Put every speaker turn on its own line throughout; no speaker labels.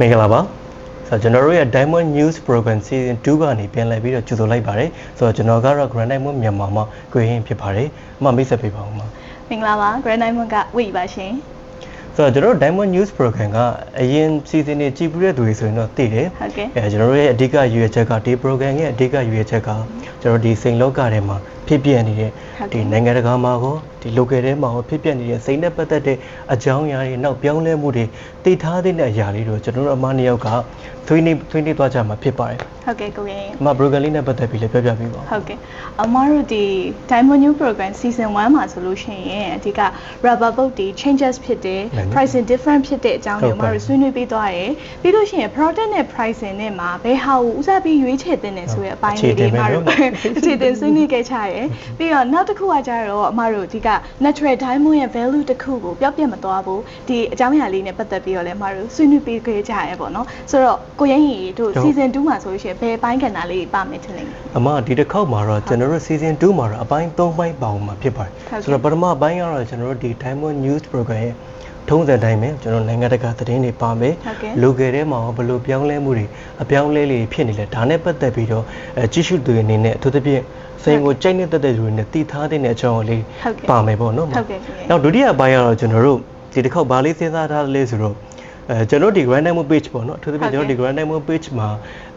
မင်္ဂလာပါဆိုတော့ကျွန်တော်တို့ရဲ့ Diamond News Program Season 2ကနေပြန်လည်ပြီးတော့ကြိုဆိုလိုက်ပါတယ်ဆိုတော့ကျွန်တော်ကတော့ Grand Diamond မြန်မာမှာကိုရင်းဖြစ်ပါတယ်အမမိတ်ဆက်ပေးပါဦးမ
မင်္ဂလာပါ Grand Diamond ကဝိပါရှင်
ဆိုတော့ကျွန်တော်တို့ Diamond News Program ကအရင် season တွေကြည့်ပြီးတဲ့သူတွေဆိုရင်တော့သိတယ်
ဟုတ်ကဲ့
အဲကျွန်တော်တို့ရဲ့အဓိကရွေးချက်ကဒီ program ရဲ့အဓိကရွေးချက်ကကျွန်တော်ဒီစိန်လောကထဲမှာ ဖြစ်ပြနေတဲ့
ဟုတ်ကဲ့
ဒီနိုင်ငံတကာမှာကောဒီ local ထဲမှာကောဖြစ်ပြနေတဲ့စိန်နဲ့ပတ်သက်တဲ့အကြောင်းအရာတွေနောက်ပြောင်းလဲမှုတွေသိထားတဲ့အရာလေးတို့ကျွန်တော်တို့အမနှစ်ယောက်ကသွေးနေသွေးနေသွားကြမှာဖြစ်ပါတယ်
ဟုတ်ကဲ့ကိုရင်
အမ program လေးနဲ့ပတ်သက်ပြီးလည်းပြောပြပေးပါဦး
ဟုတ်ကဲ့အမတို့ဒီ Diamond New Program Season 1မှာဆိုလို့ရှိရင်အဓိက rubber boat တွေ changes ဖြစ်တယ်
မှန်တယ်
pricing different ဖြစ်တဲ့အကြောင်းတွေ
ဟုတ်
အ
ကဲ့
မတို့ဆွေးနွေးပေးသွားတယ်ပြီးလို့ရှိရင် product နဲ့ pricing နဲ့မှာဘယ်ဟာကိုဦးစားပေးရွေးချယ်သင့်တယ်ဆိုတဲ့အပိုင်းလေးတွေအမတို့အခြေတင်ဆွေးနွေးခဲ့ချရတယ်ပြီးတော့နောက်တစ်ခုကကြတော့အမတို့အဓိက natural diamond ရဲ့ value တစ်ခုကိုပျောက်ပြတ်မသွားဘူးဒီအကြောင်းအရာလေးနဲ့ပတ်သက်ပြီးတော့လည်းအမတို့ဆွေးနွေးပေးခဲ့ကြရတယ်ပေါ့နော်ဆိုတော့ကိုရင်းရီတို့
ဟုတ်
season 2မှာဆိုလို့ရှိရင်ဘယ်ပိုင်းကဏ္ဍလေးပါမယ်ထင်လဲ
အမဒီတစ်ခေါက်မှာတော့ကျွန်တော်တို့ season 2မှာတော့အပိုင်း3ပိုင်းပါအောင်မှာဖြစ်ပါတယ်
ဟုတ်ကဲ့
ဆိုတော့ပထမပိုင်းကတော့ကျွန်တော်တို့ဒီ Diamond News Program ရဲ့ ထုံးစံတိုင်းပဲကျွန်တော်နိုင်ငံတကာသတင်းတွေပါမယ်
ဟုတ်ကဲ့
လူငယ်ထဲမှာရောဘယ်လိုပြောင်းလဲမှုတွေအပြောင်းလဲလေးတွေဖြစ်နေလဲဒါနဲ့ပတ်သက်ပြီးတော့အဲကြည့်ရှုသူတွေအနေနဲ့အထူးသဖြင့်စိန်ကိုကြိုက်နေတဲ့တဲ့လူတွေနဲ့တည်ထားတဲ့အကြောင်းအလေး
ဟုတ်ကဲ့
ပါမယ်ပေါ့နော်
ဟုတ်ကဲ့ခင်ဗျာ
နောက်ဒုတိယပိုင်းကတော့ကျွန်တော်တို့ဒီတစ်ခေါက်ဘာလေးစဉ်းစားထားလဲဆိုတော့အဲကျွန်တော်တို့ဒီ Grand Diamond page ပေါ့နော်အထူးသဖြင့်ကျွန်တော်တို့ဒီ Grand Diamond page မှာ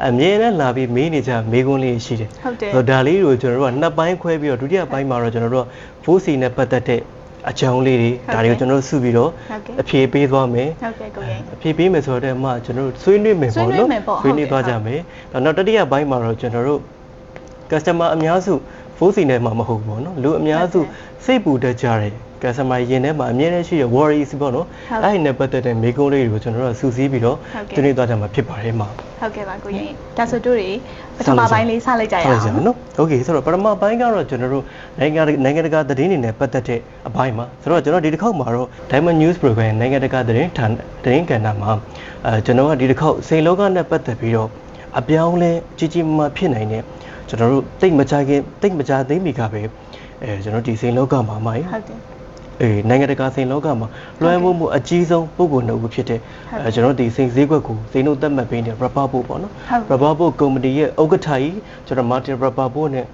အမြဲတမ်းလာပြီးမေးနေကြမေးခွန်းလေးရှိတယ်
ဟုတ်တယ်
ဆိုတော့ဒါလေးကိုကျွန်တော်တို့ကနှစ်ပိုင်းခွဲပြီးတော့ဒုတိယပိုင်းမှာတော့ကျွန်တော်တို့က 4C နဲ့ပတ်သက်တဲ့ အကြောင်းလေးတွေ
ဟုတ်
ဒါ
ကဲ့
တွေကိုကျွန်တော်တို့စုပြီးတော့
ဟုတ်ကဲ့
အဖြေပေးသွားမယ်
ဟုတ်ကဲ့ကိုရင်
အဖြေပေးမယ်ဆိုတော့မှကျွန်တော်တို့ဆွေးနွေးမယ်
ဆွေး
ပေါ့
နွေး
နော်
မယ်ပေါ့
ဆွေးနွေး
ဟုတ်
သွား
ကဲ့
ကြမယ်ဒါနောက်တတိယပိုင်းမှာတော့ကျွန်တော်တို့ customer အများစု 4C နဲ့မှမဟုတ်ဘူးပေါ့နော်လူအများစု
ဟုတ်ကဲ့
စိတ်ပူတတ်ကြတယ် customer ရင်ထဲမှာအမြဲတမ်းရှိတဲ့ worries ပေါ့နော်
ဟုတ်
အဲ့ဒီနဲ့ပတ်သက်တဲ့မေးခွန်းလေးတွေကိုကျွန်တော်တို့ကစူးစီးပြီးတော့
ဟုတ်ကဲ့
ဆွေးနွေးသွားကြမှာဖြစ်ပါတယ်မှာ
ဟုတ်ကဲ့ပါကိုရင်ဒါဆိုတို့တွေပထမပိုင်းလေးစလိုက်ကြရ
ဟုတ်
အောင်
ကဲ့နော်โอเคဆိုတော့ပထမပိုင်းကတော့ကျွန်တော်တို့နိုင်ငံနိုင်ငံတကာသတင်းတွေနဲ့ပတ်သက်တဲ့အပိုင်းမှာဆိုတော့ကျွန်တော်ဒီတစ်ခေါက်မှာတော့ Diamond News Program နိုင်ငံတကာသတင်းဌာနသတင်းကဏ္ဍမှာအဲကျွန်တော်ကဒီတစ်ခေါက်စိန်လောကနဲ့ပတ်သက်ပြီးတော့အပြောင်းလဲကြီးကြီးမားမားဖြစ်နိုင်တဲ့ကျွန်တော်တို့တိတ်မကြခင်တိတ်မကြသိမီကပဲအဲကျွန်တော်ဒီစိန်လောကမှာမိုင်း
ဟုတ်တယ်
အေးနိုင်ငံတကာစိန်လောကမှာလွှမ်းမိုးမှုအကြီးဆုံးပုံကိုယ်နှုတ်ဖြစ်တဲ့
ဟုတ်ကဲ့
အဲကျွန်တော်တို့ဒီစိန်ဈေးကွက်ကိုစိန်တို့သတ်မှတ်ပေးနေတဲ့ Rubber Boat ပေါ့နော်
ဟုတ်ကဲ့
Rubber Boat ကုမ္ပဏီရဲ့ဥက္ကဋ္ဌကြီးကျွန်တော် Martin Rubber Boat နဲ့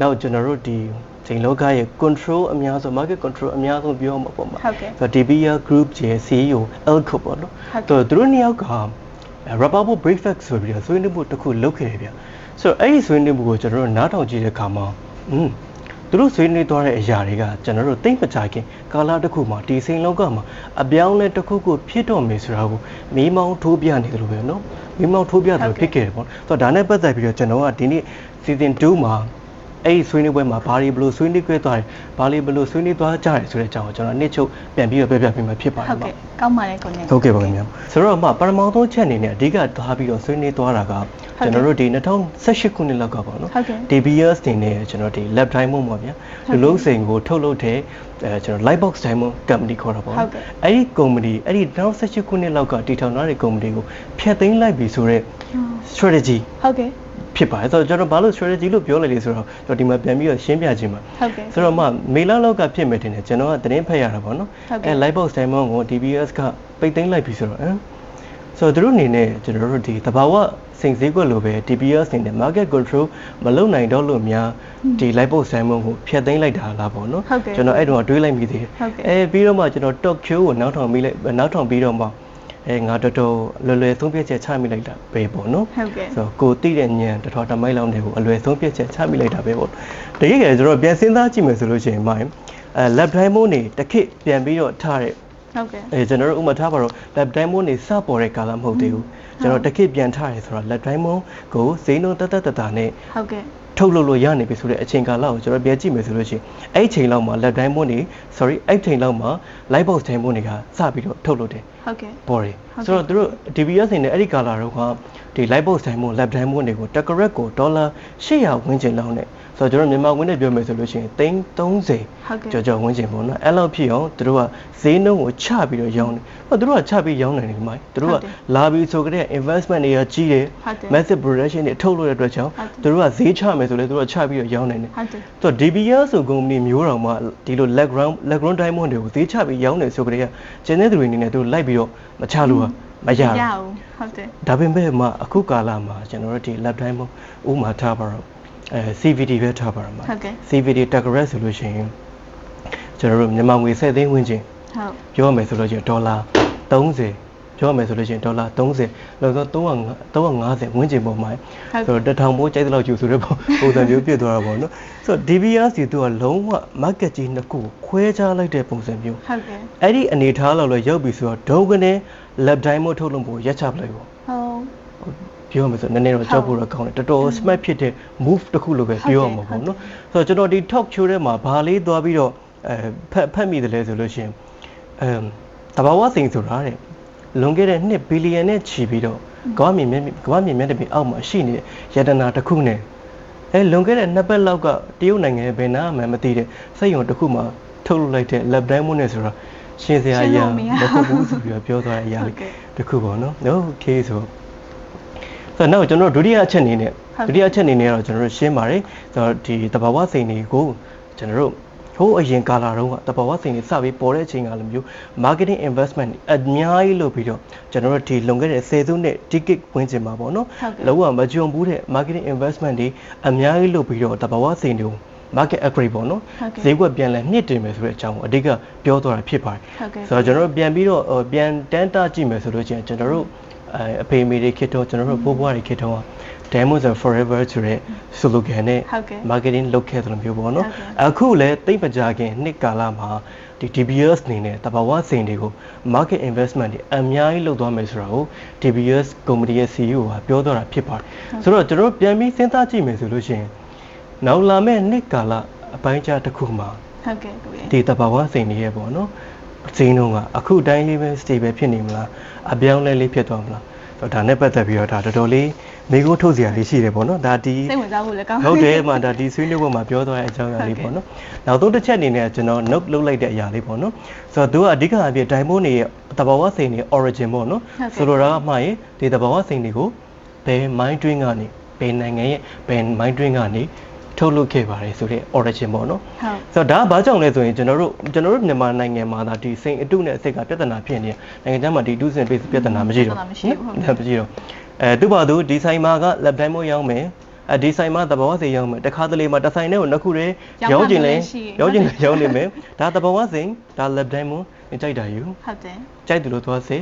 နောက်ကျွန်တော်တို့ဒီစိန်လောကရဲ့ control အများဆုံး market control အများဆုံးပြောမှာပေါ့မှာ
ဟုတ်ကဲ့
ဆိုတော့ DBA Group ရဲ့ CEO Elko ပေါ့နော်
ဟုတ်ကဲ့
သူတို့နှစ်ယောက်က Rubber Boat Breakfast ဆိုပြီးတော့ဆွေးနွေးမှုတစ်ခုလုပ်ခဲ့တယ်ဗျဆိုတော့အဲ့ဒီဆွေးနွေးမှုကိုကျွန်တော်တို့နားထောင်ကြည့်တဲ့အခါမှာอืม သူတို့ဆွေးနွေးသွားတဲ့အရာတွေကကျွန်တော်တို့သိမ့်မကြခင်ကာလတစ်ခုမှာဒီစိန်လောကမှာအပြောင်းလဲတစ်ခုခုဖြစ်တော့မယ်ဆိုတာကိုမိမောင်းထိုးပြနေတယ်လို့ပဲနော်မိမောင်းထိုးပြတယ်ဖြစ်ခဲ့တယ်ပေါ့ဆိုတော့ဒါနဲ့ပတ်သက်ပြီးတော့ကျွန်တော်ကဒီနေ့ season 2မှာ အဲ့ဒီဆွေးနွေးပွဲမှာဘာတွေဘလို့ဆွေးနွေးခဲ့သွားတယ်ဘာတွေဘလို့ဆွေးနွေးသွားကြတယ်ဆိုတဲ့အကြောင်းကိုကျွန်တော်အနစ်ချုပ်ပြန်ပြီးတော့ပြပြပေးမှာဖြစ်ပါတ
ဟု
ယ်
တ်
ပေါ့
ကဲ့ကောင်းပါလေကိုရင်
ဟုတ်ကဲ့ပါခင်ဗျာဆိုတော့မှပထမဆုံးချက်အနေနဲ့အဓိကသွားပြီးတော့ဆွေးနွေးသွားတာကကျွန်တော်တို့ဒီ2018ခုနှစ်လောက်ကပေါ့နော်
ဟုတ်ကဲ့
DBS တင်နဲ့ကျွန်တော်ဒီ lab diamond ပေါ့ဗျာ
ဟုတ်ကဲ့
လူလုံးစိန်ကိုထုတ်လုပ်တဲ့အဲကျွန်တော် lightbox diamond company ခေါ်တာပေါ့
ဟုတ်ကဲ့
အဲ့ဒီ company အဲ့ဒီ2018ခုနှစ်လောက်ကတည်ထောင်ထားတဲ့ company ကိုဖျက်သိမ်းလိုက်ပြီဆိုတော့ strategy
ဟုတ်ကဲ့
ဖြစ်ပါတယ်ဆိုတော့ကျွန်တော်ဘာလို့ strategy လို့ပြောလိုက်လဲဆိုတော့ကျွန်တော်ဒီမှာပြန်ပြီးတော့ရှင်းပြခြင်းပါ
ဟုတ်ကဲ့
ဆိုတော့မှမေလလောက်ကဖြစ်မယ်တင်တယ်ကျွန်တော်ကသတင်းဖတ်ရတာပေါ့နော်
ဟုတ်ကဲ့
အဲ lightbox diamond ကို DBS ကပိတ်သိမ်းလိုက်ပြီဆိုတော့ဟမ်ဆိုတော့သူတို့အနေနဲ့ကျွန်တော်တို့ဒီတဘာဝစိန်စည်းကွက်လိုပဲ DBS အနေနဲ့ market control မလုပ်နိုင်တော့လို့များဒီ lightbox diamond ကိုဖျက်သိမ်းလိုက်တာလားပေါ့နော်
ဟုတ်ကဲ့
ကျွန်တော်အဲ့တုန်းကတွေးလိုက်မိသေးတယ်
ဟုတ်ကဲ့
အဲပြီးတော့မှကျွန်တော် Tokyo ကိုနောက်ထောင်ပြီးလိုက်နောက်ထောင်ပြီးတော့မှ အဲငါတော်တော်လွယ်လွယ်သုံးပြချက်ချမိလိုက်တာပဲပေါ့နော်
ဟုတ်ကဲ့
ဆိုတော့ကိုတိတဲ့ညံတစ်ထောင်တစ်မိုက်လောက်နဲ့ကိုအလွယ်ဆုံးပြည့်ချက်ချမိလိုက်တာပဲပေါ့တကယ်ကြကျွန်တော်ပြန်စဉ်းစားကြည့်မယ်ဆိုလို့ရှိရင်မိုင်းအဲ lab diamond နေတစ်ခစ်ပြန်ပြီးတော့ထားတဲ့
ဟုတ်ကဲ့
အဲကျွန်တော်တို့ဥပမာထားပါတော့ lab diamond နေစပေါ်တဲ့ကာလမဟုတ်သေးဘူးကျွန်တော်တစ်ခစ်ပြန်ထားရဲဆိုတော့ lab diamond ကိုဈေးနှုန်းတက်တက်တတာနဲ့
ဟုတ်ကဲ့
ထုတ်လုပ်လို့ရနေပြီဆိုတဲ့အချိန်ကာလကိုကျွန်တော်ပြန်ကြည့်မယ်ဆိုလို့ရှိရင်အဲ့ဒီအချိန်လောက်မှာ lab diamond နေ sorry အဲ့ဒီအချိန်လောက်မှာ light box diamond တွေကစပြီးတော့ထုတ်လုပ်တယ်
ဟုတ်ကဲ့
ပေါ်တယ်
ဟုတ်ကဲ့
ဆိုတော့သူတို့ DBS နေနဲ့အဲ့ဒီကာလာတော့ကဒီ light box diamond lab diamond တွေကိုတက်ကရက်ကိုဒေါ်လာ800ဝန်းကျင်လောက်နဲ့ဆိုတော့ကျွန်တော်မြန်မာငွေနဲ့ပြောမယ်ဆိုလို့ရှိရင်သိန်း30
ဟုတ်ကဲ့
ကျော်ကျော်ဝန်းကျင်ပေါ့နော်အဲ့လောက်ဖြစ်အောင်သူတို့ကဈေးနှုန်းကိုချပြီးတော့ရောင်းတယ်ဟောသူတို့ကချပြီးရောင်းနိုင်တယ်ဒီမိုင်းသူတို့
ဟု
က
တ်တယ်
လာပြီးဆိုကြတဲ့ investment တွေကကြီးတယ်
ဟုတ်တယ်
massive production တွေထုတ်လို့တဲ့အတွက်ကြောင့်
ဟုတ်တယ်
သူတို့ကဈေးချမယ်ဆိုလဲသူတို့ကချပြီးတော့ရောင်းနိုင်တယ်
ဟုတ်တယ်
ဆိုတော့ DBS ဆိုကုမ္ပဏီမျိုးတော်မှာဒီလို leg ground leg ground diamond တွေကိုဈေးချပြီးရောင်းနေဆိုကြတဲ့ကျန်တဲ့သူတွေအနေနဲ့သူတို့လိုက်ပြီးပြီးတော့မချလို့ကမရ
ရ
ဘူး
အောင်ဟုတ်တယ်
ဒါပေမဲ့မှအခုကာလမှာကျွန်တော်တို့ဒီ lab time ဥမာထားပါတော့အဲ CVD ပဲထားပါတော့မှာ
ဟုတ်ကဲ့
CVD တက်ဂရက်ဆိုလို့ရှိရင်ကျွန်တော်တို့မြန်မာငွေ10သိန်းဝန်းကျင်
ဟုတ်
ပြောရမယ်ဆိုလို့ရှိရင်ဒေါ်လာ30 ပြောရမယ်ဆိုလို့ရှိရင်ဒေါ်လာ30လောက်ဆို350ဝန်းကျင်ပုံမှာဆိုတော့တထောင်ပိုးကြိုက်တဲ့လောက်ကျူဆိုတဲ့ပုံပုံစံမျိုးပြစ်သွားတာပေါ့နော်ဆိုတော့ DBRC သူကလုံးဝ market ကြီးနှစ်ခုခွဲခြားလိုက်တဲ့ပုံစံမျိုး
ဟုတ်ကဲ့
အဲ့ဒီအနေထားလောက်လည်းရောက်ပြီဆိုတော့ဒုံကနေ lab time မို့ထုတ်လို့ပို့ရက်ချပလိုက်ပေါ့
ဟုတ်
ပြောရမယ်ဆိုနည်းနည်းတော့ကြောက်ဖို့တော့ကောင်းတယ်တော်တော် smart ဖြစ်တဲ့ move တစ်ခုလို့ပဲပြောရမှာပေါ့နော်ဆိုတော့ကျွန်တော်ဒီ talk show ထဲမှာဘာလေးသွားပြီးတော့အဲဖတ်ဖတ်မိတယ်လဲဆိုလို့ရှိရင်အမ်တဘာဝစိန်ဆိုတာတဲ့ လွန်ခဲ့တဲ့2ဘီလီယံနဲ့ချီပြီးတော့ကမ္ဘာမြေမြင့်ကမ္ဘာမြေမြင့်တဲ့ပြင်အောက်မှာရှိနေတဲ့ယတနာတစ်ခုနဲ့အဲလွန်ခဲ့တဲ့နှစ်ပတ်လောက်ကတရုတ်နိုင်ငံရဲ့ဘယ်နာမှမသိတဲ့စက်ရုံတစ်ခုမှာထုတ်လုပ်လိုက်တဲ့ lab diamond နဲ့ဆိုတော့ရှင်းစရာအရာမဟုတ်ဘူးဆိုပြီးတော့ပြောသွားတဲ့အရာလေးတစ်ခုပေါ့နော်။ Okay ဆိုတော့ဆိုတော့နောက်ကျွန်တော်ဒုတိယအချက်အနေနဲ့ဒုတိယအချက်အနေနဲ့တော့ကျွန်တော်တို့ရှင်းပါတယ်ဆိုတော့ဒီတဘာဝစိန်တွေကိုကျွန်တော်တို့ ဟိုးအရင်ကာလာတုန်းကတဘာဝစိန်တွေစပြီးပေါ်တဲ့အချိန်ကလည်းမျိုး marketing investment အများကြီးလုပ်ပြီးတော့ကျွန်တော်တို့ဒီလွန်ခဲ့တဲ့10စုနှစ် ticket ဝင်ချင်မှာပေါ့နော်လုံးဝမကြုံဘူးတဲ့ marketing investment တွေအများကြီးလုပ်ပြီးတော့တဘာဝစိန်တွေကို market upgrade ပေါ့နော်ဈေးကွက်ပြန်လဲမြင့်တင်မယ်ဆိုတဲ့အကြောင်းကိုအဓိကပြောသွားတာဖြစ်ပါတယ်
ဟုတ်ကဲ့
ဆိုတော့ကျွန်တော်တို့ပြန်ပြီးတော့ဟိုပြန်တန်းတာကြည့်မယ်ဆိုလို့ချင်းကျွန်တော်တို့အဲအဖေအမေတွေခေတ်တော့ကျွန်တော်တို့ဘိုးဘွားတွေခေတ်တော့ Diamonds are forever ဆိုတဲ့ slogan နဲ့
ဟုတ်ကဲ့
marketing လုပ်ခဲ့တယ်လို့မျိုးပေါ့နော်
ဟုတ်ကဲ့
အခုလည်းတိတ်မကြခင်နှစ်ကာလမှာဒီ DBS အနေနဲ့တဘာဝစိန်တွေကို market investment တွေအများကြီးလုပ်သွားမယ်ဆိုတာကို DBS ကုမ္ပဏီရဲ့ CEO ကပြောသွားတာဖြစ်ပါတယ်ဆိုတော့ကျွန်တော်တို့ပြန်ပြီးစဉ်းစားကြည့်မယ်ဆိုလို့ရှိရင်နောက်လာမယ့်နှစ်ကာလအပိုင်းခြားတစ်ခုမှာ
ဟုတ်ကဲ့ကိုကြီး
ဒီတဘာဝစိန်တွေရဲ့ပေါ့နော်ဈေးနှုန်းကအခုတိုင်းလေးပဲ stable ဖြစ်နေမလားအပြောင်းလဲလေးဖြစ်သွားမလားဆိုတော့ ဒါနဲ့ပတ်သက်ပြီးတော့ဒါတော်တော်လေးမိကိုထုတ်စရာလေးရှိတယ်ပေါ့နော်ဒါဒီ
စိတ်ဝင်စားဖို့လည်းကောင်း
ဟုတ်တယ်မှဒါဒီဆွေးနွေးပွဲမှာပြောသွားတဲ့အကြောင်းအရာလေးပေါ့နော်နောက်ဆုံးတစ်ချက်အနေနဲ့ကျွန်တော် note လုပ်လိုက်တဲ့အရာလေးပေါ့နော်ဆိုတော့သူကအဓိကအဖြစ် diamond တွေရဲ့တဘာဝစိန်တွေ origin ပေါ့နော်ဆိုလိုတာကမှရင်ဒီတဘာဝစိန်တွေကိုဘယ် mind dream ကနေဘယ်နိုင်ငံရဲ့ဘယ် mind dream ကနေ ထုတ်လုပ်ခဲ့ပါတယ်ဆိုတဲ့ origin ပေါ့နော်
ဟုတ်
ဆိုတော့ဒါကဘာကြောင့်လဲဆိုရင်ကျွန်တော်တို့ကျွန်တော်တို့မြန်မာနိုင်ငံမှာဒါဒီစိန်အတုနဲ့အစိတ်ကပြဿနာဖြစ်နေတယ်နိုင်ငံခြားမှာဒီဒုစင်ပြဿနာမရှိတော့
မရှိဘူးဟုတ်
နော်မရှိတော့အဲသူ့ဘာသူဒီဆိုင်မှာက lab time မို့ရောင်းမယ်အဲဒီဆိုင်မှာတဘာဝစိန်ရောင်းမယ်တခါတလေမှာတစ်ဆိုင်နဲ့ကိုနှစ်ခုတည်းရောင်းကျင်လဲရောင်းကျင်လဲရောင်းနေမယ်ဒါတဘာဝစိန်ဒါ lab time မို့ကြိုက်တာယူ
ဟုတ်တယ်
ကြိုက်တယ်လို့သွားစေ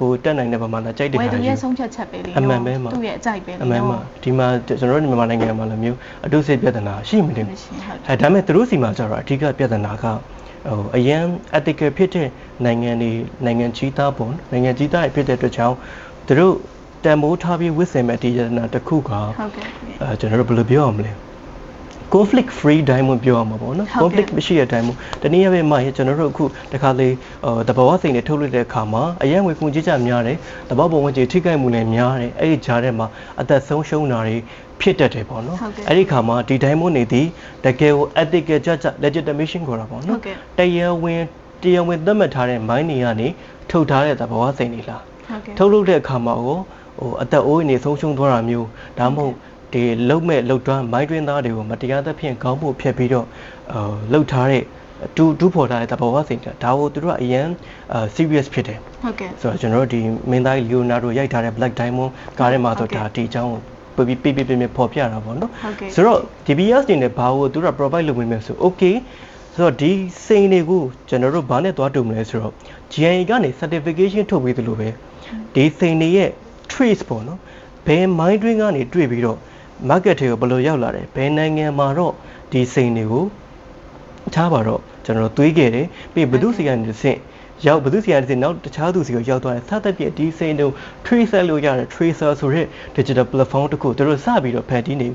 ကိုတက်နိုင်တဲ့ဘာမှလာကြိုက်တယ်
ဝယ်
ခါ
သူ
ယူ
ရဲ့ဆုံးဖြတ်ချက်ပဲလေ
အမှန်ပဲမှာ
သူ့ရဲ့အကြိုက်ပဲလေ
အမှန်မှဒီမှာကျွန်တော်တို့မြန်မာနိုင်ငံမှာလည်းမျိုးအတုစိတ်ပြဿနာရှိမနေဘူး
မရှိဟုတ်
အဲဒါပေမဲ့သူတို့စီမှာကျတော့အဓိကပြဿနာကဟိုအရန် ethical ဖြစ်တဲ့နိုင်ငံတွေနိုင်ငံကြီးသားပေါ့နော်နိုင်ငံကြီးသားတွေဖြစ်တဲ့အတွက်ကြောင့်သူတို့တန်မိုးထားပြီးဝစ်စင်မဲ့ဒီယနာတစ်ခုက
ဟုတ်ကဲ့
အဲကျွန်တော်တို့ဘယ်လိုပြောရမလဲ conflict free diamond ပြောရမှာပေါ့နော်
ဟုတ်ကဲ့
conflict မရှိတဲ့ diamond တနည်းအားဖြင့်မှရင်ကျွန်တော်တို့အခုတခါလေဟိုတဘာဝစိန်တွေထုတ်လွှတ်တဲ့အခါမှာအရင်ငွေကုန်ကြေးကြများတယ်တဘာပုံဝင်ကြေးထိခိုက်မှုလည်းများတယ်အဲ့ဒီကြားထဲမှာအသက်ဆုံးရှုံးတာတွေဖြစ်တတ်တယ်ပေါ့နော်
ဟုတ်ကဲ့
အဲ့ဒီခါမှာဒီ diamond နေသည်တကယ်ကို ethical ကြကြ legitimation ခေါ်တာပေါ့
ဟု
နော်
တ်ကဲ့
တရားဝင်တရားဝင်သတ်မှတ်ထားတဲ့ mine တွေကနေထုတ်ထားတဲ့တဘာဝစိန်တွေလား
ဟုတ်ကဲ့
ထုတ်လုပ်တဲ့အခါမှာဟိုဟိုအသက်အိုးအိမ်နေဆုံးရှုံးသွားတာမျိုးဒါမှမဟုတ် ဒီလုံမဲ့လုံတွန်းမိုင်းတွင်းသားတွေကိုမတရားသဖြင့်ခေါင်းပို့ဖျက်ပြီးတော့အာလှုပ်ထားတဲ့တူတူဖော်ထားတဲ့တဘောဝစိန်ဒါကိုသူတို့ကအရန်အာ serious ဖြစ်တယ်
ဟုတ်ကဲ့
ဆိုတော့ကျွန်တော်တို့ဒီမင်းသား Leonardo ရိုက်ထားတဲ့ Black Diamond ကားထဲမှာဆိုဒါဒီအကြောင်းကိုပြပြပြပြပြပေါ်ပြတာပေါ့နော်
ဟုတ်ကဲ့
ဆိုတော့ DBS နေနဲ့ဘာကိုသူတို့က provide လုပ်ပေးမယ်ဆို okay ဆိုတော့ဒီစိန်တွေကိုကျွန်တော်တို့ဘာနဲ့သွားတူမလဲဆိုတော့ GIA ကနေ certification ထုတ်ပေးသလိုပဲဒီစိန်တွေရဲ့ trace ပေါ့နော်ဘယ် mind dream ကနေတွေ့ပြီးတော့ market တွေကိုဘယ်လိုရောက်လာတယ်ဘယ်နိုင်ငံမှာတော့ဒီစိန်တွေကိုထားပါတော့ကျွန်တော်တို့တွေးခဲ့တယ်ပြီးဘယ်သူစီကနေတစ်ဆင့်ရောက်ဘယ်သူစီကနေတစ်ဆင့်နောက်တခြားသူစီကိုရောက်သွားတယ်စသဖြင့်ဒီစိန်တွေကို tracer လို့ရတယ် tracer ဆိုတဲ့ digital platform တစ်ခုသူတို့စပြီးတော့ဖန်တီးနေ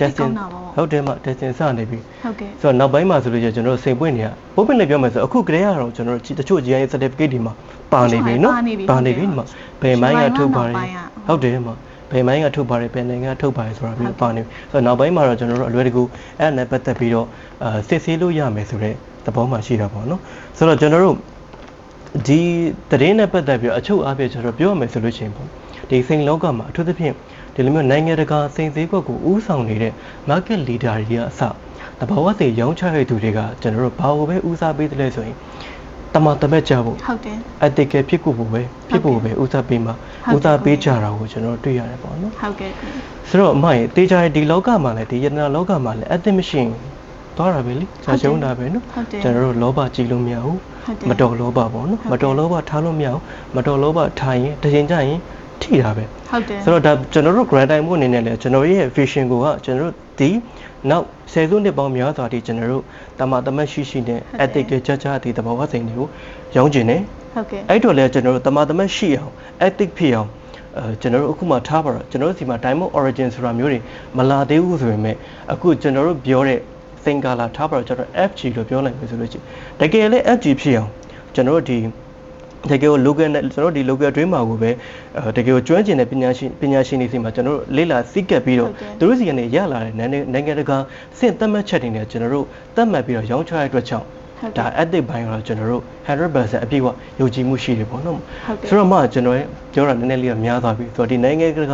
testing တာပေါ့
ဟုတ်တယ်မ testing စနေပြီ
ဟုတ်ကဲ့
ဆိုတော့နောက်ပိုင်းမှာဆိုလို့ကျကျွန်တော်တို့စိန်ပွင့်နေရဘုတ်ပင်လည်းပြောမယ်ဆိုအခုကတည်းကတော့ကျွန်တော်တို့တချို့ GI certificate တွေမှာပါနေပြီနော်
ပါနေပြီ
ပါနေပြီ
ဟုတ်
ဒီ
ကဲ့
မှာဘယ်မိုင်းကထုတ်ပါတယ်
နောက်ပိုင်းက
ဟုတ်တယ်မှာ ဘယ်မိုင်းကထုတ်ပါတယ်ဘယ်နိုင်ငံကထုတ်ပါတယ်ဆိုတာပြီးပါနေပြီဆိုတော့နောက်ပိုင်းမှာတော့ကျွန်တော်တို့အလွယ်တကူအဲ့ဒါနဲ့ပတ်သက်ပြီးတော့အာစစ်ဆေးလို့ရမယ်ဆိုတဲ့သဘောမှရှိတာပေါ့နော်ဆိုတော့ကျွန်တော်တို့ဒီသတင်းနဲ့ပတ်သက်ပြီးတော့အချုပ်အားဖြင့်ကျွန်တော်ပြောရမယ်ဆိုလို့ရှိရင်ပေါ့ဒီစိန်လောကမှာအထူးသဖြင့်ဒီလိုမျိုးနိုင်ငံတကာစိန်သေးကွက်ကိုဥဆောင်နေတဲ့ market leader တွေကအစတဘာဝစိတ်ရောင်းချရတဲ့သူတွေကကျွန်တော်တို့ဘာလို့ပဲဦးစားပေးတယ်လဲဆိုရင် တမန်တမက်ကြဖို့
ဟုတ်တယ်
ethical ဖြစ်ကိုဖို့ပဲဖြစ်ဖို့ပဲဦးစားပေးမှာ
ဟုတ်တယ်
ဦးစားပေးကြတာကိုကျွန်တော်တို့တွေ့ရတယ်ပေါ့နော်
ဟုတ်ကဲ့
ဆိုတော့အမရေတေးကြတဲ့ဒီလောကမှာလည်းဒီယတနာလောကမှာလည်း ethic မရှိရင်သွားတာပဲလေဇာရှုံးတာပဲနော်
ဟုတ်တယ်
ကျွန်တော်တို့လောဘကြည့်လို့မရဘူး
ဟုတ်တယ်
မတော်လောဘပေါ့နော်
ဟုတ်တယ်
မတော်လောဘထားလို့မရဘူးမတော်လောဘထားရင်တစ်ချိန်ကျရင် ထိတာပဲ
ဟုတ်တယ်
ဆိုတော့ဒါကျွန်တော်တို့ grand time မှုအနေနဲ့လည်းကျွန်တော်ရဲ့ vision ကိုကကျွန်တော်တို့ဒီနောက်ဆယ်စုနှစ်ပေါင်းများစွာထိကျွန်တော်တို့တမတမတ်ရှိရှိနဲ့ ethical ကြကြဒီသဘောဝစိန်တွေကိုရောင်းကျင်တယ်
ဟုတ်ကဲ့
အဲ့တော့လည်းကျွန်တော်တို့တမတမတ်ရှိအောင် ethic ဖြစ်အောင်အဲကျွန်တော်တို့အခုမှထားပါတော့ကျွန်တော်တို့ဒီမှာ diamond origin ဆိုတာမျိုးတွေမလာသေးဘူးဆိုပေမဲ့အခုကျွန်တော်တို့ပြောတဲ့ thinker လာထားပါတော့ကျွန်တော် FG လို့ပြောလိုက်ပြီဆိုလို့ရှိရင်တကယ်လည်း FG ဖြစ်အောင်ကျွန်တော်တို့ဒီ တကယ်ကို local နဲ့ကျွန်တော်တို့ဒီ local တွင်းမှာကိုပဲအဲတကယ်ကိုကျွမ်းကျင်တဲ့ပညာရှင်ပညာရှင်တွေစီမှာကျွန်တော်တို့လေ့လာစိတ်ကပ်ပြီးတော့သူတို့စီကနေရလာတဲ့နိုင်ငံနိုင်ငံတကာစင့်သတ်မှတ်ချက်တွေနဲ့ကျွန်တော်တို့သတ်မှတ်ပြီးတော့ရောင်းချရတဲ့အတွက်ကြောင့်
ဟုတ်ကဲ့
ဒါ ethic ဘိုင်းကတော့ကျွန်တော်တို့100%အပြည့်အဝယုံကြည်မှုရှိတယ်ပေါ့နော်
ဟုတ်ကဲ့
ဆိုတော့မှကျွန်တော်ပြောတာနည်းနည်းလေးကများသွားပြီဆိုတော့ဒီနိုင်ငံက
ဟုတ်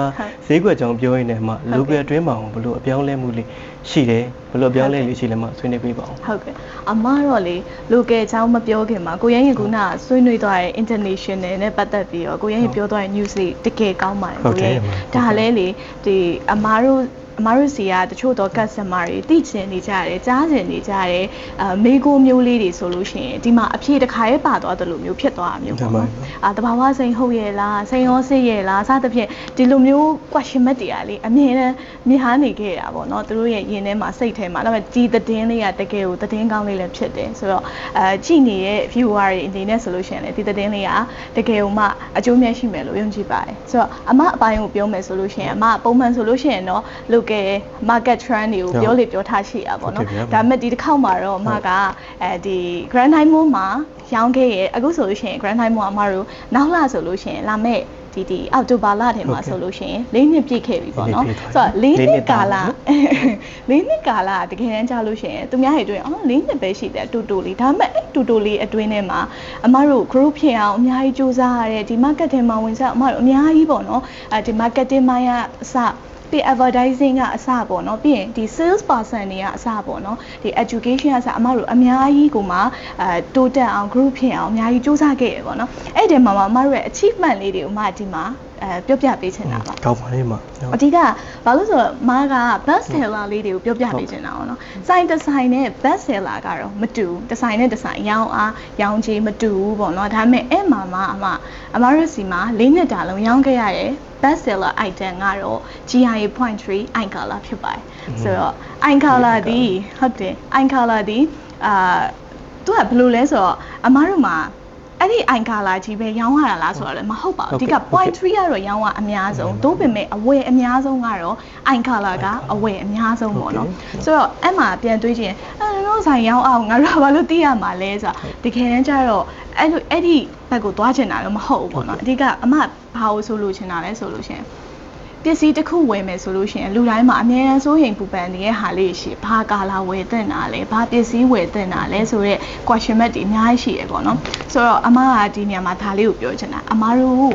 ဈေးကွက်ကြောင်ပြောရင်းနဲ့မှ
ဟုတ်ကဲ့
local အတွင်းမှာဘလို့အပြောင်းလဲမှုလေးရှိတယ်ဘလို့အပြောင်းလဲလေးရှိလဲမှဆွေးနွေးပေးပါအောင်
ဟုတ်ကဲ့အမတော့လေ local အကြောင်းမပြောခင်မှာကိုရရင်ကခုနကဆွေးနွေးသွားတဲ့ international နဲ့ပတ်သက်ပြီးတော့ကိုရရင်ပြောသွားတဲ့ news လေးတကယ်ကောင်းပါတယ်
ဟုတ်
ကို
ကဲ့
ရရင်
အမ
ဒါလည်းလေဒီအမားတို့ အမားတို့စီကတချို့တော့ customer တွေသိချင်နေကြတယ်ကြားချင်နေကြတယ်အဲမေကိုမျိုးလေးတွေဆိုလို့ရှိရင်ဒီမှာအဖြေတစ်ခါရေးပါသွားတယ်လို့မျိုးဖြစ်သွားတာမျိုးပေါ့နော်အာတဘာဝစိန်ဟုတ်ရဲ့လားစိန်ရောစစ်ရဲ့လားစသဖြင့်ဒီလိုမျိုး question mark တွေကလေအမြင်နဲ့မြင်ဟာနေခဲ့တာပေါ့နော်သူတို့ရဲ့ရင်ထဲမှာစိတ်ထဲမှာဒါပေမဲ့ဒီသတင်းလေးကတကယ်ကိုသတင်းကောင်းလေးလည်းဖြစ်တယ်ဆိုတော့အဲကြည့်နေတဲ့ viewer တွေအနေနဲ့ဆိုလို့ရှိရင်လေဒီသတင်းလေးကတကယ်ကိုမှအကျိုးမြတ်ရှိမယ်လို့ယုံကြည်ပါတယ်ဆိုတော့အမအပိုင်းကိုပြောမယ်ဆိုလို့ရှိရင်အမပုံမှန်ဆိုလို့ရှိရင်တော့ local market trend တွေကိုပြောလေပြောထားရှိရပါတော့
ဟုတ်ကဲ့ဗျာ
ဒါပေမဲ့ဒီတစ်ခေါက်မှာတော့အမကအဲဒီ Grand Diamond မှာရောင်းခဲ့ရဲ့အခုဆိုလို့ရှိရင် Grand Diamond အမတို့နောက်လာဆိုလို့ရှိရင်လာမဲ့ဒီဒီအောက်တိုဘာလထဲမှာ
ဟုတ်ကဲ့
ဆိုလို့ရှိရင်၄နှစ်ပြည့်ခဲ့ပြီပေါ့နော်
လေးနှစ်ပြည့်
ဆို
သွား
တော့
ပြီ
၄
လေး
နှစ်
နှစ်
ကာလ
တာနော်
၄နှစ်ကာလတကယ်တမ်းကြားလို့ရှိရင်သူများတွေတွေ့ရင်အော်၄နှစ်ပဲရှိတယ်တူတူလေးဒါပေမဲ့အဲ့တူတူလေးအတွင်းထဲမှာအမတို့ group ဖြစ်အောင်အများကြီးစူးစမ်းရတဲ့ဒီ marketing မှာဝင်ဆက်အမတို့အများကြီးပေါ့နော်အဲဒီ marketing မှာရအစ ပြီး advertising ကအစပေါ့နော်ပြီးရင်ဒီ sales person တွေကအစပေါ့နော်ဒီ education ကအစအမတို့အများကြီးကိုမှအဲတိုးတက်အောင် group ဖြစ်အောင်အများကြီးစူးစမ်းခဲ့ရပေါ့နော်အဲ့ဒီမှာမှအမတို့ရဲ့ achievement လေးတွေကိုမှဒီမှာအဲပြောပြပေးချင်တာပါ
ကောင်းပါလေမနော်
အဓိကဘာလို့ဆိုတော့မားက best seller လေးတွေကိုပြောပြပေးချင်တာပေါ့နော်။ဆိုင်တစ်ဆိုင်နဲ့ best seller ကတော့မတူဘူး။တစ်ဆိုင်နဲ့တစ်ဆိုင်ရောင်းအားရောင်းချေမတူဘူးပေါ့နော်။ဒါပေမဲ့အဲ့မှာမှအမအမတို့စီမှာ၄နှစ်တာလုံးရောင်းခဲ့ရတဲ့ best seller item ကတော့ GIA.3 eye color ဖြစ်ပါတယ်။ဆိုတော့ eye color ဒီဟုတ်တယ် eye color ဒီအာသူကဘယ်လိုလဲဆိုတော့အမတို့မှာ အဲ့ဒီ eye color ကြီးပဲရောင်းရတာလားဆိုတော့လည်းမဟုတ်ပါဘူး။အဓိက point 3ကတော့ရောင်းရအများဆုံး။သို့ပေမဲ့အဝယ်အများဆုံးကတော့ eye color ကအဝယ်အများဆုံးပေါ့နော်။ဆိုတော့အဲ့မှာပြန်တွေးကြည့်ရင်အဲ့တော့ဆိုင်ရောင်းအောင်ငါတို့ကဘာလို့သိရမှာလဲဆိုတော့တကယ်တမ်းကျတော့အဲ့လိုအဲ့ဒီဘက်ကိုသွားချင်တာတော့မဟုတ်ဘူးပေါ့နော်။အဓိကအမဘာလို့ဆိုလို့ချင်တာလဲဆိုလို့ရှရင် ပစ္စည်းတစ်ခုဝယ်မယ်ဆိုလို့ရှိရင်လူတိုင်းမှာအများအားစိုးရိမ်ပူပန်နေတဲ့ဟာလေးရှိဘာကာလာဝယ်တင်တာလဲဘာပစ္စည်းဝယ်တင်တာလဲဆိုတော့ question mark တွေအများကြီးရှိရပေါ့နော်ဆိုတော့အမကဒီနေရာမှာဒါလေးကိုပြောချင်တာအမတို့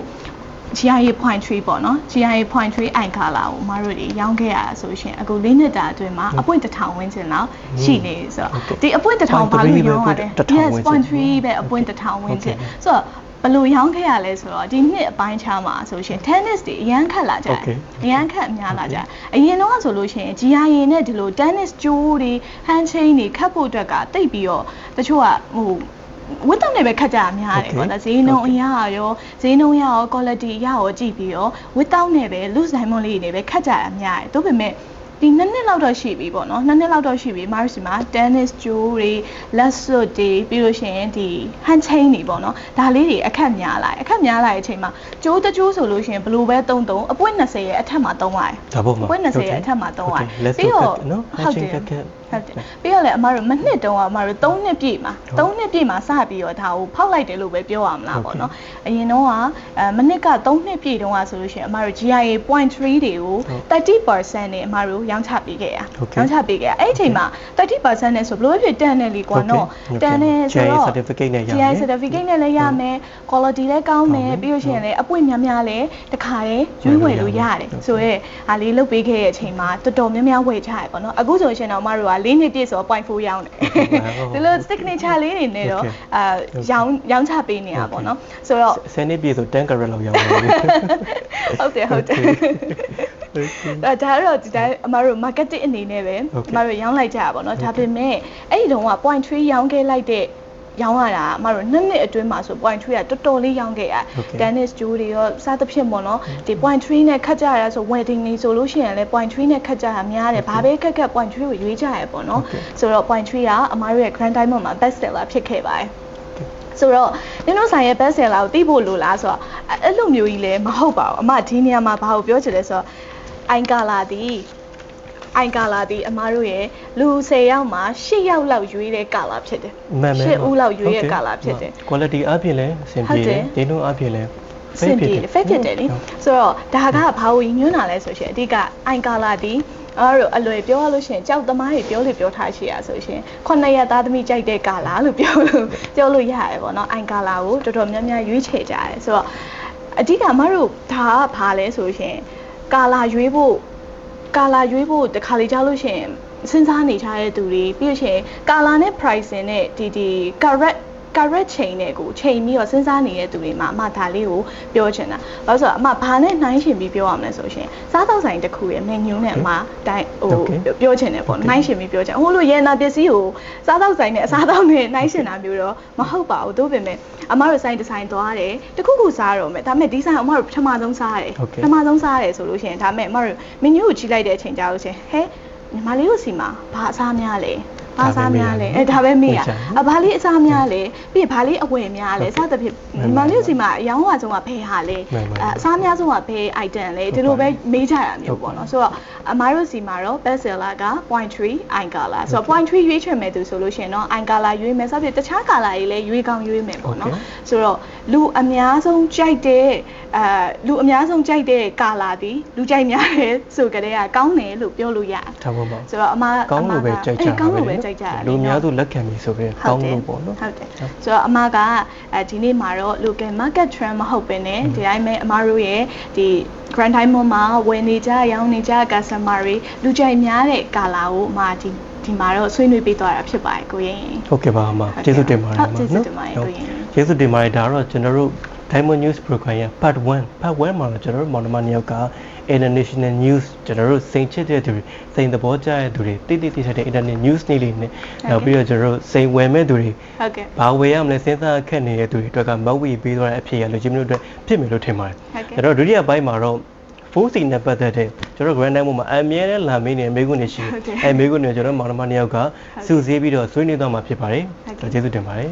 GIA.3 ပေါ့နော် GIA.3 eye color ကိုအမတို့တွေရောင်းခဲ့ရတာဆိုလို့ရှိရင်အခု၄နှစ်တာအတွင်းမှာအပွင့်တစ်ထောင်ဝန်းကျင်လောက်ရှိနေပြီဆိုတော့ဒီအပွင့်တစ်ထောင်ဘာလို့ရောင်းရလဲ yes point 3ပဲအပွင့်တစ်ထောင်ဝန်းကျင်ဆိုတော့ ဘယ်လိုရောင်းခဲ့ရလဲဆိုတော့ဒီနှစ်အပိုင်းခြားမှာဆိုရှင် tennis တွေအရန်ခတ်လာကြတယ်
Okay.
အရန်ခတ်များလာကြတယ်အရင်တော့ဆိုလို့ရှိရင် GIA နဲ့ဒီလို tennis ကြိုးတွေ hand chain တွေခတ်ဖို့အတွက်ကတိတ်ပြီးတော့တချို့ကဟိုဝတ်တောက်နေပဲခတ်ကြတာများတယ်
Okay.
ပေါ့ဒါဈေးနှုန်းအရာရောဈေးနှုန်းရရော quality အရရောကြည့်ပြီးတော့ဝတ်တောက်နေပဲ loose diamond လေးတွေပဲခတ်ကြတာများတယ်ဒါပေမဲ့ ဒီနှစ်နှစ်လောက်တော့ရှိပြီပေါ့နော်နှစ်နှစ်လောက်တော့ရှိပြီမားစီမှာ tennis ကြိုးတွေ လက်စွပ်တွေပြီးလို့ရှိရင်ဒီ hand chain တွေပေါ့နော်ဒါလေးတွေအခက်များလာတယ်အခက်များလာတဲ့အချိန်မှာကြိုးတစ်ကြိုးဆိုလို့ရှိရင်ဘယ်လိုပဲတုံးတုံးအပွင့်20ရဲ့အထက်မှာတုံးရတယ်
ဒါပေါ့မှာ
ပွင့်20ရဲ့အထက်မှာတုံးရတယ်
လက်စွပ်ကတ်နော်
ဟုတ်
ချင်း
တယ်
ကတ်ကတ်
ဟုတ်တယ်ပြီးတော့လည်းအမတို့မနှစ်တုံးကအမတို့3နှစ်ပြည့်မှာ3နှစ်ပြည့်မှာစပြီးတော့ဒါကိုဖောက်လိုက်တယ်လို့ပဲပြောရမလားပေါ့နော်အရင်တော့ကအဲမနှစ်က3နှစ်ပြည့်တုန်းကဆိုလို့ရှိရင်အမတို့ GIA.3 တွေကို30%နဲ့အမတို့ရောင်းချပေးခဲ့ရ
Okay.
ရောင်းချပေးခဲ့ရအဲ့ဒီအချိန်မှာ30%နဲ့ဆိုဘယ်လိုပဲဖြစ်တန်တယ်လीကွာနော်
Okay.
တန်တယ်ဆိုတော့
GI certificate နဲ့ရမယ်
GI certificate နဲ့လည်းရမယ် quality လည်းကောင်းမယ်
ဟုတ်ပြီ
ပြီးလို့ရှိရင်လည်းအပွင့်များများလည်းတခါတည်းရွေးဝယ်လို့ရတယ်
ဟုတ်ပြီ
ဆိုတော့အားလေးလုတ်ပေးခဲ့တဲ့အချိန်မှာတော်တော်များများဝယ်ချရပေါ့နော်အခုဆိုရင်တော့မတို့က၄နှစ်ပြည့်ဆိုတော့0.4ရောင်းတယ်
ဟုတ်
ဒီလို signature လေးတွေနဲ့တော့
Okay.
အာရောင်းရောင်းချပေးနေတာပေါ့နော်ဆိုတော့
ဆယ်နှစ်ပြည့်ဆို10 carat လောက်ရောက်ပါပြီ
ဟုတ်တယ်ဟုတ်တယ်ဒါဒါတော့ဒီတိုင်းအမတို့ marketing အနေနဲ့ပဲ
Okay.
အမတို့ရောင်းလိုက်ကြတာပေါ့နော်ဒါပေမဲ့အဲ့ဒီတုန်းက point 3ရောင်းခဲ့လိုက်တဲ့ ရောင်းရတာအမတို့နှစ်နှစ်အတွင်းမှာဆို point 3ကတော်တော်လေးရောင်းခဲ့ရ
Okay.
tennis ဂျိုးတွေရောစားသဖြင့်ပေါ့နော်ဒီ point 3နဲ့ခတ်ကြရဆို wedding နေဆိုလို့ရှိရင်လည်း point 3နဲ့ခတ်ကြတာများတယ်ဘာပဲခက်ခက် point 3ကိုရွေးကြရပေါ့နော်
Okay.
ဆိုတော့ point 3ကအမတို့ရဲ့ grand diamond မှာ best seller ဖြစ်ခဲ့ပါတယ်ဆိုတော့နင်တို့ဆိုင်ရဲ့ best seller ကိုသိဖို့လိုလားဆိုတော့အဲ့အဲ့လိုမျိုးကြီးလည်းမဟုတ်ပါဘူးအမဒီနေရာမှာဘာကိုပြောချင်လဲဆိုတော့အိုင်ကာလာဒီ အိုင်ကာလာဒီအမတို့ရဲ့လူ10ယောက်မှာ10ယောက်လောက်ရွေးတဲ့ကာလာဖြစ်တယ်
မှန်မှန်
10ဦးလောက်ရွေးတဲ့ကာလာဖြစ်တယ်
quality အပြင်လည်းအဆင်ပြေတယ်ဒင်းတို့အပြင်လည်း
စင်ပြေ fake ဖြစ်တယ်လေ
ဟုတ်
ဆိုတော့ဒါကဘာကိုညွှန်းတာလဲဆိုရှင်အဓိကအိုင်ကာလာဒီအဲ့တော့အလွယ်ပြောရလို့ရှိရင်ကြောက်သမားတွေပြောလို့ပြောထားရှိရဆိုရှင်ခုနှစ်ရက်သားသမီးကြိုက်တဲ့ကာလာလို့ပြောလို့ပြောလို့ရတယ်ပေါ့နော်အိုင်ကာလာကိုတော်တော်များများရွေးချယ်ကြတယ်ဆိုတော့အဓိကအမတို့ဒါကဘာလဲဆိုရှင်ကာလာရွေးဖို့ ကာလာရွေးဖို့တခါလေကြားလို့ရှိရင်စဉ်းစားနေကြတဲ့သူတွေပြီးလို့ရှိရင်ကာလာနဲ့ pricing နဲ့ဒီဒီ correct correct ချိန်နဲ့ကိုချိန်ပြီးတော့စဉ်းစားနေတဲ့သူတွေမှာအမဒါလေးကိုပြောချင်တာ။ဘာလို့လဲဆိုတော့အမဘာနဲ့နှိုင်းရှင်ပြီးပြောရမလဲဆိုရှင်စားတော့ဆိုင်တစ်ခုရဲ့ menu နဲ့အမတိုင်းဟို
Okay.
ပြောချင်တယ်ပေါ့
Okay.
နှိုင်းရှင်ပြီးပြောချင်ဟိုလိုရေနာပစ္စည်းကိုစားတော့ဆိုင်နဲ့အစားတော့နဲ့နှိုင်းရှင်တာမျိုးတော့မဟုတ်ပါဘူးတို့ပြင်မဲ့အမတို့ဆိုင်ဒီဇိုင်းသွားတယ်တခုခုစားတော့မယ်ဒါပေမဲ့ဒီဇိုင်းအမတို့ပထမဆုံးစားတယ်
Okay.
ပထမဆုံးစားတယ်ဆိုလို့ရှိရင်ဒါပေမဲ့အမတို့ menu ကိုကြည့်လိုက်တဲ့အချိန်ကြာလို့ရှိရင်ဟဲညီမလေးတို့စီမှာဘာအစားများလဲ ဘာအစားများလဲအဲဒါပဲမေးရ
ဟုတ်ကြတယ်
အဘာလေးအစားများလဲပြီးရင်ဘာလေးအဝယ်များလဲစသဖြင့်
မှန်
ညီ
ပါ
မလေးတို့စီမှာအရောင်းဝဆုံးကဘယ်ဟာလဲ
မှန်ပါ
အဲအစားများဆုံးကဘယ် item လဲဒီလိုပဲမေးကြတာမျိုးပေါ့နော်ဆိုတော့အမားတို့စီမှာတော့ best seller က point 3 eye color ဆိုတော့ point 3ရွေးချယ်မယ်သူဆိုလို့ရှိရင်တော့ eye color ရွေးမယ်ဆိုတော့တခြား color တွေလည်းရွေးကောင်းရွေးမယ်ပေါ့နော်
Okay.
ဆိုတော့လူအများဆုံးကြိုက်တဲ့အဲလူအများဆုံးကြိုက်တဲ့ color ဒီလူကြိုက်များတယ်ဆိုကြတဲ့ကကောင်းတယ်လို့ပြောလို့ရတယ်
ထားပါပါ
ဆိုတော့အမ
ကောင်းလို့ပဲကြိုက်ကြ
အေးကောင်းလို့ပဲကြိုက်ကြတာ
လူများသူလက်ခံပြီဆိုပြီးကောင်းလို့ပေါ့နော်
ဟုတ်တယ်ဆိုတော့အမကအဲဒီနေ့မှာတော့ local market trend မဟုတ်ဘဲနဲ့ဒီတိုင်းပဲအမတို့ရဲ့ဒီ Grand Diamond မှာဝယ်နေကြရောင်းနေကြ customer တွေလူကြိုက်များတဲ့ကာလာကိုအမဒီဒီမှာတော့ဆွေးနွေးပေးသွားတာဖြစ်ပါတယ်ကိုရင်
ဟုတ်ကဲ့ပါအမ
ဟုတ်ကဲ့
ကျေးဇူးတင်ပါတယ်
ဟုတ်
အမ
ကျေးဇူးတင်ပါတယ်
ဟုတ်
ကိုရင်
ကျေးဇူးတင်ပါတယ်ဒါတော့ကျွန်တော်တို့ Diamond News Program ရဲ့ Part 1 Part 1မှာတော့ကျွန်တော်တို့မောင်နှမနှစ်ယောက်က International News ကျွန်တော်တို့စိန်ချစ်တဲ့သူတွေစိန်သဘောကျတဲ့သူတွေတိတိတိကျတဲ့ Internet News နေ့လေးနဲ့နောက်ပြီးတော့ကျွန်တော်တို့စိန်ဝယ်မဲ့သူတွေ
ဟုတ်ကဲ့
ဘာဝယ်ရမလဲစဉ်းစားခက်နေတဲ့သူတွေအတွက်ကမက်ဝေပေးသွားတဲ့အဖြစ်ရလို့ကျွန်တော်တို့အတွက်ဖြစ်မယ်လို့ထင်ပါတယ်
ဟုတ်ကဲ့
ကျွန်တော်ဒုတိယပိုင်းမှာတော့ full scene နဲ့ပတ်သက်တဲ့ကျွန်တော် Grand Diamond မှာအမြဲတမ်းလာမင်းနေမိကုန်းနေရှိတယ်
ဟုတ်ကဲ့
အဲမိကုန်းနေကျွန်တော်မောင်နှမနှစ်ယောက်ကစူစည်းပြီးတော့ဆွေးနွေးသွားမှာဖြစ်ပါတယ်
ဟုတ်ကဲ့
ကျေးဇူးတင်ပါတယ်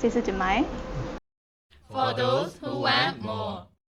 ကျေးဇူးတင်ပါတယ်
For those who want more.